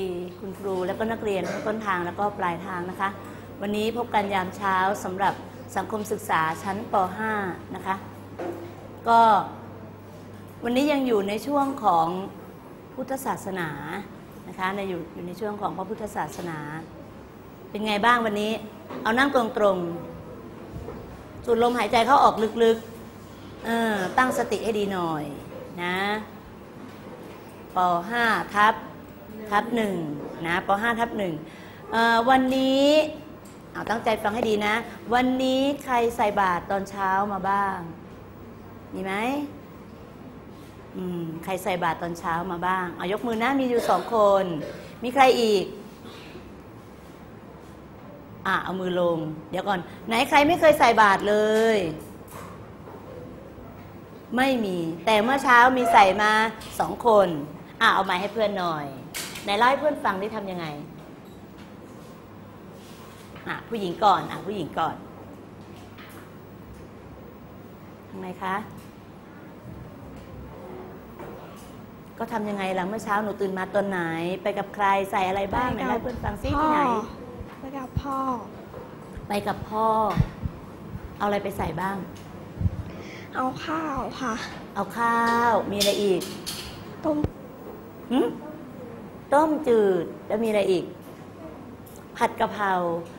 ดีคุณครู แล้วก็นักเรียนทั้งต้นทางแล้วก็ปลายทางนะคะ วันนี้พบกันยามเช้าสำหรับสังคมศึกษาชั้นป .5 นะคะ ก็วันนี้ยังอยู่ในช่วงของพุทธศาสนานะคะในอยู่อยู่ในช่วงของพระพุทธศาสนา เป็นไงบ้างวันนี้ เอานั่งตรงๆสูดลมหายใจเข้าออกลึกๆเออตั้งสติให้ดีหน่อยนะป .5 ทับ ทับหนึ่งนะป .5 ทับหนึ่งวันนี้เอาตั้งใจฟังให้ดีนะ วันนี้ใครใส่บาตรตอนเช้ามาบ้าง มีไหมอืมใครใส่บาตรตอนเช้ามาบ้าง เอายกมือนะมีอยู่สองคน มีใครอีกอะเอามือลง เดี๋ยวก่อน ไหนใครไม่เคยใส่บาตรเลย ไม่มี แต่เมื่อเช้ามีใส่มาสองคนอะเอาม้ให้เพื่อนหน่อย ไหนเล่าให้เพื่อนฟังได้ทำยังไงอะผู้หญิงก่อนอะผู้หญิงก่อนทำไงคะ ก็ทำยังไงล่ะเมื่อเช้าหนูตื่นมาตอนไหน ไปกับใครใส่อะไรบ้างไหนเล่าให้เพื่อนฟังซิที่ไหน ไปกับพ่อ ไปกับพ่อ เอาอะไรไปใส่บ้าง เอาข้าวค่ะ เอาข้าว มีอะไรอีก ต้มหึ ต้มจืดแล้วมีอะไรอีก ผัดกะเพรา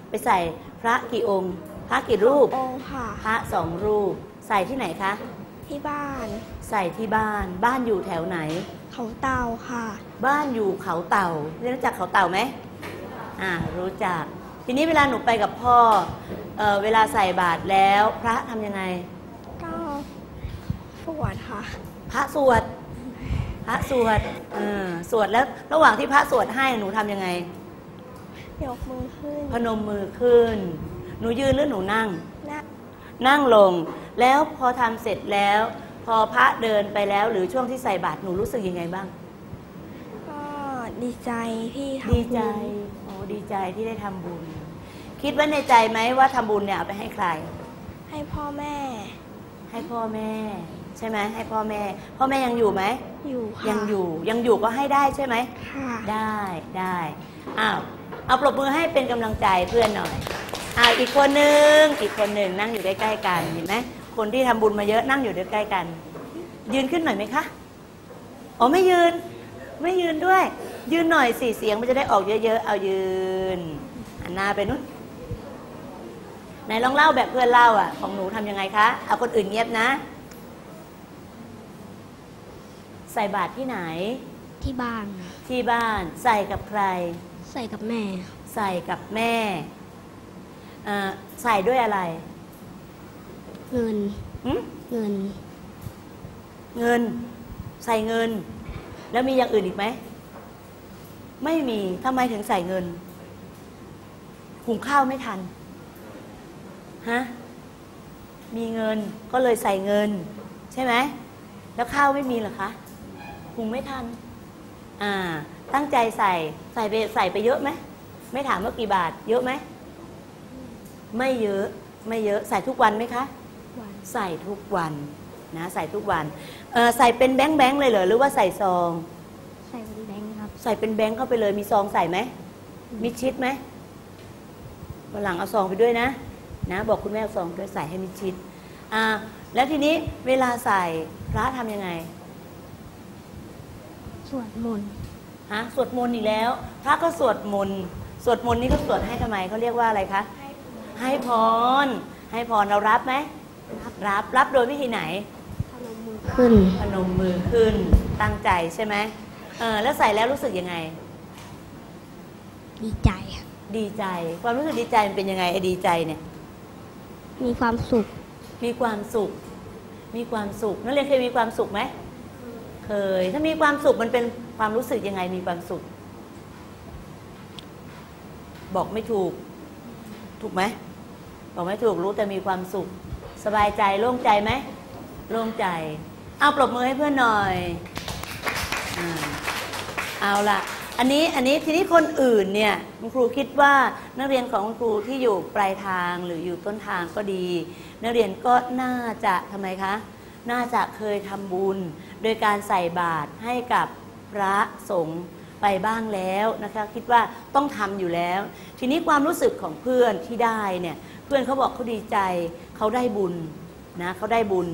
ไปใส่พระกี่องค์ พระกี่รูปองค์ค่ะ พระสองรูป ใส่ที่ไหนคะ ที่บ้าน ใส่ที่บ้าน บ้านอยู่แถวไหน เขาเตาค่ะ บ้านอยู่เขาเต่าเรียนรู้จักเขาเต่าไหมอ่ารู้จัก ทีนี้เวลาหนูไปกับพ่อเออเวลาใส่บาตรแล้ว พระทำยังไงก็สวดค่ะ พระสวด พระสวดเออสวดแล้วระหว่างที่พระสวดให้หนูทำยังไง ยกมือขึ้น พนมมือขึ้น หนูยืนหรือหนูนั่งนะนั่งลง แล้วพอทำเสร็จแล้ว พอพระเดินไปแล้ว หรือช่วงที่ใส่บาตรหนูรู้สึกยังไงบ้าง ก็ดีใจที่ทำดีใจบุญโอ้ดีใจที่ได้ทำบุญ คิดไว้ในใจไหมว่าทำบุญเนี่ยเอาไปให้ใคร ให้พ่อแม่ ให้พ่อแม่ ใช่ไหมให้พ่อแม่ พ่อแม่ยังอยู่ไหมอยู่ค่ะยังอยู่ยังอยู่ก็ให้ได้ใช่ไหมค่ะได้ได้อ้าวเอาปรบมือให้เป็นกำลังใจเพื่อนหน่อยอ้าวอีกคนหนึ่งอีกคนหนึ่งนั่งอยู่ใกล้ๆกันเห็นไหมคนที่ทำบุญมาเยอะนั่งอยู่ใกล้ๆกัน ยืนขึ้นหน่อยไหมคะอ๋อไม่ยืน ไม่ยืนด้วย ยืนหน่อยสิเสียงมันจะได้ออกเยอะๆเอายืนหันหน้าไปนู้นไหนลองเล่าแบบเพื่อนเล่าอะ ของหนูทำยังไงคะ เอาคนอื่นเงียบนะ ใส่บาตรที่ไหน ที่บ้าน ที่บ้านใส่กับใคร ใส่กับแม่ ใส่กับแม่เอ่อใส่ด้วยอะไร เงินหึเงิน เงิน ใส่เงิน แล้วมีอย่างอื่นอีกไหม ไม่มีทำไมถึงใส่เงินหุงข้าวไม่ทันฮะมีเงินก็เลยใส่เงิน ใช่ไหม แล้วข้าวไม่มีเหรอคะ หุงไม่ทัน อ่า ตั้งใจใส่ใส่ไปใส่ไปเยอะไหมไม่ถามว่ากี่บาท เยอะไหมไม่เยอะไม่เยอะใส่ทุกวันไหมคะวันใส่ทุกวันนะใส่ทุกวันเอ่อใส่เป็นแบงค์แบงค์เลยเหรอหรือว่าใส่ซอง ใส่เป็นแบงค์ครับ ใส่เป็นแบงค์เข้าไปเลยมีซองใส่ไหมมิดชิดไหมวันหลังเอาซองไปด้วยนะ นะ บอกคุณแม่เอาซองด้วยใส่ให้มิดชิดอ่าแล้วทีนี้เวลาใส่พระทำยังไง สวดมนต์ฮะสวดมนต์อีกแล้ว พระก็สวดมนต์สวดมนต์นี่ก็สวดให้ทำไมเขาเรียกว่าอะไรคะ ให้พร ให้พรเรารับไหมรับรับโดยวิธีไหนพนมมือขึ้นพนมมือขึ้นตั้งใจใช่ไหมเออแล้วใส่แล้วรู้สึกยังไง ดีใจดีใจ ความรู้สึกดีใจมันเป็นยังไงไอ้ดีใจเนี่ย มีความสุข มีความสุข มีความสุขนักเรียนเคยมีความสุขไหม เคย ถ้ามีความสุขมันเป็นความรู้สึกยังไงมีความสุข บอกไม่ถูก ถูกไหมบอกไม่ถูกรู้แต่มีความสุข สบายใจโล่งใจไหมโล่งใจ เอาปรบมือให้เพื่อนหน่อยอเอาละอันนี้อันนี้ทีนี้คนอื่นเนี่ยคุณครูคิดว่านักเรียนของคุณครูที่อยู่ปลายทางหรืออยู่ต้นทางก็ดี นักเรียนก็น่าจะทำไมคะ น่าจะเคยทำบุญ โดยการใส่บาตรให้กับพระสงฆ์ไปบ้างแล้วนะคะคิดว่าต้องทำอยู่แล้ว ทีนี้ความรู้สึกของเพื่อนที่ได้เนี่ยเพื่อนเขาบอกเขาดีใจเขาได้บุญนะเขาได้บุญ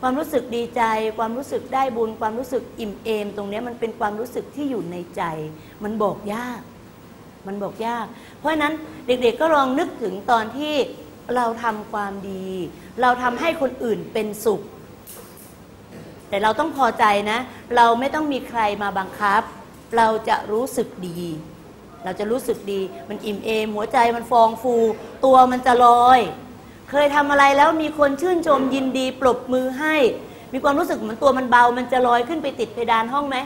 ความรู้สึกดีใจ ความรู้สึกได้บุญ ความรู้สึกอิ่มเอม ตรงนี้มันเป็นความรู้สึกที่อยู่ในใจ มันบอกยาก มันบอกยาก เพราะฉะนั้นเด็กๆก็ลองนึกถึงตอนที่ เราทำความดี เราทำให้คนอื่นเป็นสุข แต่เราต้องพอใจนะ เราไม่ต้องมีใครมาบังคับ เราจะรู้สึกดี เราจะรู้สึกดี มันอิ่มเอมหัวใจมันฟองฟู ตัวมันจะลอย เคยทำอะไรแล้วมีคนชื่นชมยินดี ปรบมือให้ มีความรู้สึกเหมือนตัวมันเบา มันจะลอยขึ้นไปติดเพดานห้องไหม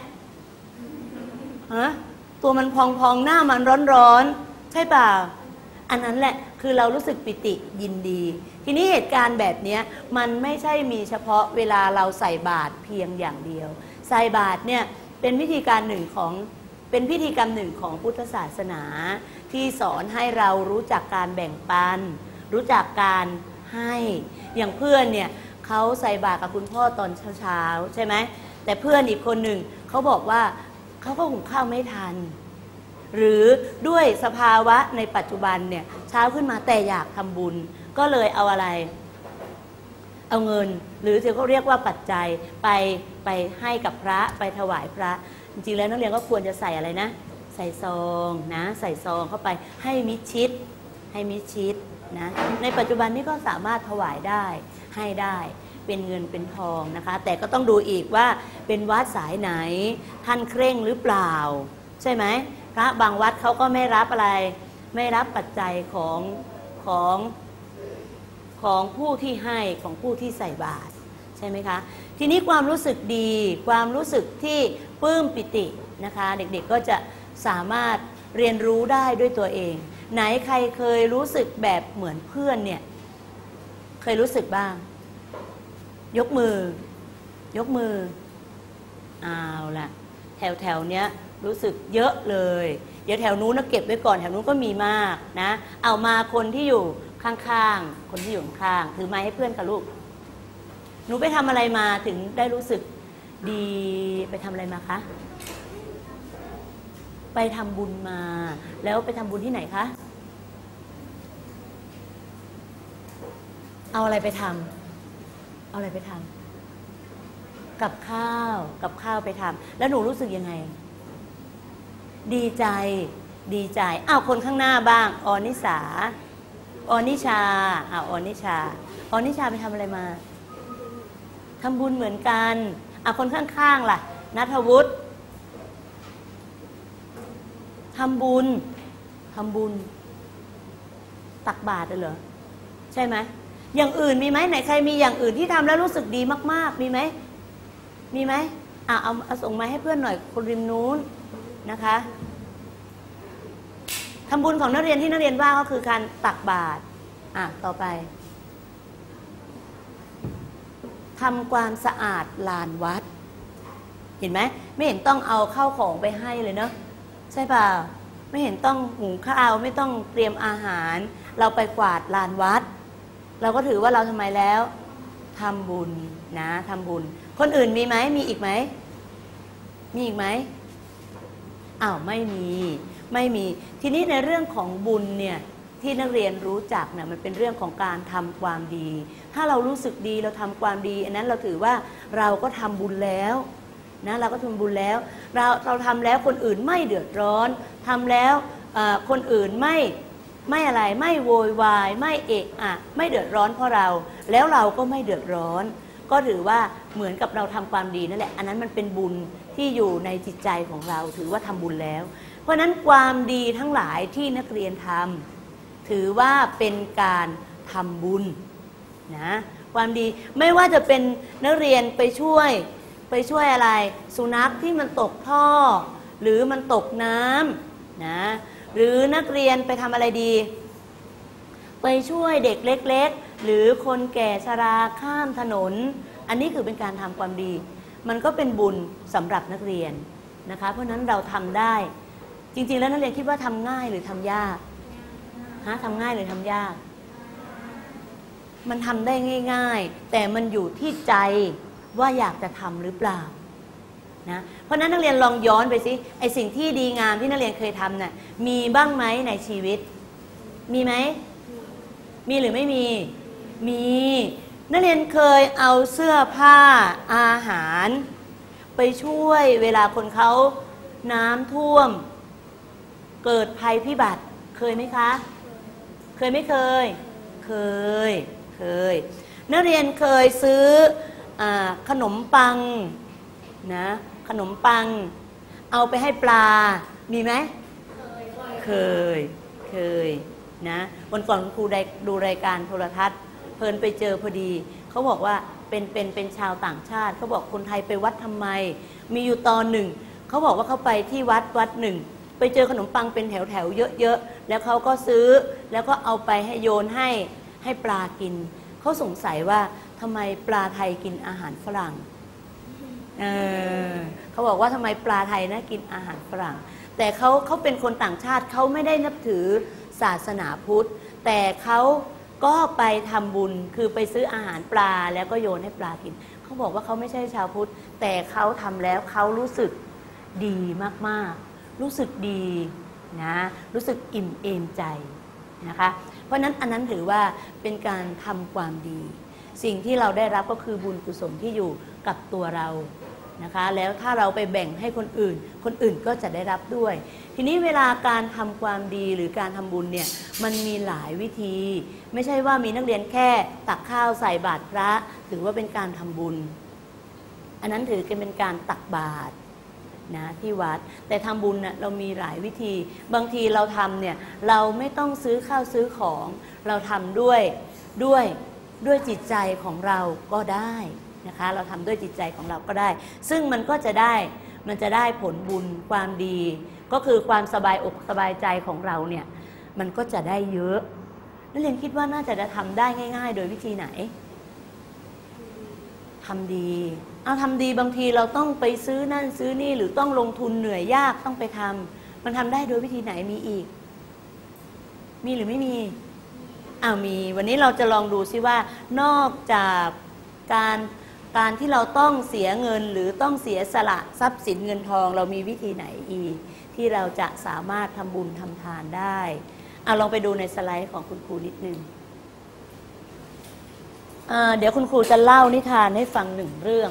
ฮะตัวมันพองๆหน้ามันร้อนๆใช่เปล่า อันนั้นแหละคือเรารู้สึกปิติยินดี ทีนี้เหตุการณ์แบบนี้มันไม่ใช่มีเฉพาะเวลาเราใส่บาตรเพียงอย่างเดียว ใส่บาตรเนี่ยเป็นวิธีการหนึ่งของเป็นพิธีกรรมหนึ่งของพุทธศาสนา ที่สอนให้เรารู้จักการแบ่งปัน รู้จักการให้อย่างเพื่อนเนี่ยเขาใส่บาตรกับคุณพ่อตอนเช้าๆใช่ไหมแต่เพื่อนอีกคนหนึ่งเขาบอกว่าเขาก็หุงข้าวไม่ทัน หรือด้วยสภาวะในปัจจุบันเนี่ยเช้าขึ้นมาแต่อยากทำบุญ ก็เลยเอาอะไร เอาเงิน หรือที่เขาเรียกว่าปัจจัยไปไปให้กับพระไปถวายพระ จริงๆแล้วนักเรียนก็ควรจะใส่อะไรนะ ใส่ซองนะ ใส่ซองเข้าไปให้มิชิด ให้มิชิดนะในปัจจุบันนี้ก็สามารถถวายได้ให้ได้เป็นเงินเป็นทองนะคะ แต่ก็ต้องดูอีกว่าเป็นวัดสายไหนท่านเคร่งหรือเปล่า ใช่ไหม พระบางวัดเขาก็ไม่รับอะไร ไม่รับปัจจัยของของของผู้ที่ให้ของผู้ที่ใส่บาตรใช่ไหมคะ ทีนี้ความรู้สึกดีความรู้สึกที่ปลื้มปิตินะคะ เด็กๆก็จะสามารถเรียนรู้ได้ด้วยตัวเอง ไหนใครเคยรู้สึกแบบเหมือนเพื่อนเนี่ยเคยรู้สึกบ้าง ยกมือ ยกมือเอาละแถวแถวๆเนี้ย รู้สึกเยอะเลย เดี๋ยวแถวนู้นนะเก็บไว้ก่อนแถวนู้นก็มีมากนะ เอามาคนที่อยู่ข้างๆ คนที่อยู่ข้างๆถือไม้ให้เพื่อนค่ะลูก หนูไปทำอะไรมาถึงได้รู้สึกดีไปทำอะไรมาคะ ไปทำบุญมา แล้วไปทำบุญที่ไหนคะ เอาอะไรไปทำเอาอะไรไปทำกับข้าว กับข้าวไปทำแล้วหนูรู้สึกยังไง ดีใจ ดีใจ อ้าวคนข้างหน้าบ้าง ออนิสา ออนิชาอ้าวออนิชา ออนิชาไปทำอะไรมาทำบุญเหมือนกันอะคนข้างๆล่ะนัทวุฒิทำบุญทำบุญ ตักบาตรเหรอใช่ไหมอย่างอื่นมีไหมไหนใครมีอย่างอื่นที่ทำแล้วรู้สึกดีมาก ๆ มีไหมมีไหมอะเอาเอาส่งมาให้เพื่อนหน่อยคนริมนู้น นะคะทำบุญของนักเรียนที่นักเรียนว่าก็คือการตักบาตรอะต่อไปทำความสะอาดลานวัด เห็นไหมไม่เห็นต้องเอาเข้าของไปให้เลยเนาะใช่ป่าไม่เห็นต้องหุงข้าวไม่ต้องเตรียมอาหาร เราไปกวาดลานวัด เราก็ถือว่าเราทำไมแล้วทำบุญนะทำบุญ คนอื่นมีไหมมีอีกไหมมีอีกไหม อ้าวไม่มีไม่มี ทีนี้ในเรื่องของบุญเนี่ยที่นักเรียนรู้จักเนี่ยมันเป็นเรื่องของการทำความดี ถ้าเรารู้สึกดีเราทำความดี อันนั้นเราถือว่าเราก็ทำบุญแล้วนะเราก็ทำบุญแล้ว เราเราทำแล้วคนอื่นไม่เดือดร้อนทำแล้วคนอื่นไม่ไม่อะไรไม่โวยวาย ไม่เอะอะไม่เดือดร้อนเพราะเรา แล้วเราก็ไม่เดือดร้อน ก็ถือว่าเหมือนกับเราทำความดีนั่นแหละ อันนั้นมันเป็นบุญ ที่อยู่ในจิตใจของเราถือว่าทำบุญแล้ว เพราะฉะนั้นความดีทั้งหลายที่นักเรียนทำถือว่าเป็นการทำบุญนะความดีไม่ว่าจะเป็นนักเรียนไปช่วยไปช่วยอะไร สุนัขที่มันตกท่อ หรือมันตกน้ำนะหรือนักเรียนไปทำอะไรดี ไปช่วยเด็กเล็ก ๆ หรือคนแก่ชราข้ามถนน อันนี้คือเป็นการทำความดี มันก็เป็นบุญสำหรับนักเรียนนะคะ เพราะฉะนั้นเราทำได้จริง ๆ แล้วนักเรียนคิดว่าทำง่ายหรือทำยากฮะทำง่ายหรือทำยาก มันทำได้ง่าย ๆ แต่มันอยู่ที่ใจว่าอยากจะทำหรือเปล่านะเพราะนั้นนักเรียนลองย้อนไปสิไอสิ่งที่ดีงามที่นักเรียนเคยทำน่ะมีบ้างไหมในชีวิต มีไหมมีหรือไม่มี มี นักเรียนเคยเอาเสื้อผ้าอาหาร ไปช่วยเวลาคนเขาน้ำท่วม เกิดภัยพิบัติเคยไหมคะ เคยไม่เคย เคยเคย นักเรียนเคยซื้ออขนมปังนะขนมปัง เอาไปให้ปลามีไหมเคยเคยนะวันก่อนครูดูรายการโทรทัศน์ เพลินไปเจอพอดีเขาบอกว่าเป็นเป็นเป็นชาวต่างชาติเขาบอกคนไทยไปวัดทำไม มีอยู่ตอนหนึ่งเขาบอกว่าเขาไปที่วัดวัดหนึ่ง ไปเจอขนมปังเป็นแถวแถวเยอะๆแล้วเขาก็ซื้อแล้วก็เอาไปให้โยนให้ให้ปลากินเขาสงสัยว่าทำไมปลาไทยกินอาหารฝรั่งเออเขาบอกว่าทำไมปลาไทยนะกินอาหารฝรั่ง แต่เขาเขาเป็นคนต่างชาติเขาไม่ได้นับถือศาสนาพุทธ แต่เขา ก็ไปทำบุญคือไปซื้ออาหารปลาแล้วก็โยนให้ปลากิน เขาบอกว่าเขาไม่ใช่ชาวพุทธ แต่เขาทำแล้วเขารู้สึกดีมากๆ รู้สึกดีนะรู้สึกอิ่มเอมใจนะคะเพราะฉะนั้นอันนั้นถือว่าเป็นการทำความดี สิ่งที่เราได้รับก็คือบุญกุศลที่อยู่กับตัวเรา นะคะ แล้วถ้าเราไปแบ่งให้คนอื่น คนอื่นก็จะได้รับด้วย ทีนี้เวลาการทำความดีหรือการทำบุญเนี่ยมันมีหลายวิธี ไม่ใช่ว่ามีนักเรียนแค่ตักข้าวใส่บาตรพระ ถือว่าเป็นการทำบุญ อันนั้นถือเป็นการตักบาตรนะที่วัดแต่ทำบุญน่ะเรามีหลายวิธี บางทีเราทำเนี่ยเราไม่ต้องซื้อข้าวซื้อของ เราทำด้วยด้วยด้วยจิตใจของเราก็ได้ นะคะ เราทำด้วยจิตใจของเราก็ได้ ซึ่งมันก็จะได้มันจะได้ผลบุญความดี ก็คือความสบายอกสบายใจของเราเนี่ยมันก็จะได้เยอะนักเรียนคิดว่าน่าจะได้ทำได้ง่าย ๆ โดยวิธีไหนทำดี เอาทำดีบางทีเราต้องไปซื้อนั่นซื้อนี่หรือต้องลงทุนเหนื่อยยากต้องไปทำมันทำได้โดยวิธีไหนมีอีก มีหรือไม่มีอ้าวมี วันนี้เราจะลองดูซิว่านอกจากการ การที่เราต้องเสียเงินหรือต้องเสียสละทรัพย์สินเงินทอง เรามีวิธีไหนอีก ที่เราจะสามารถทำบุญทำทานได้เอาลองไปดูในสไลด์ของคุณครูนิดนึงเดี๋ยวคุณครูจะเล่านิทานให้ฟังหนึ่งเรื่อง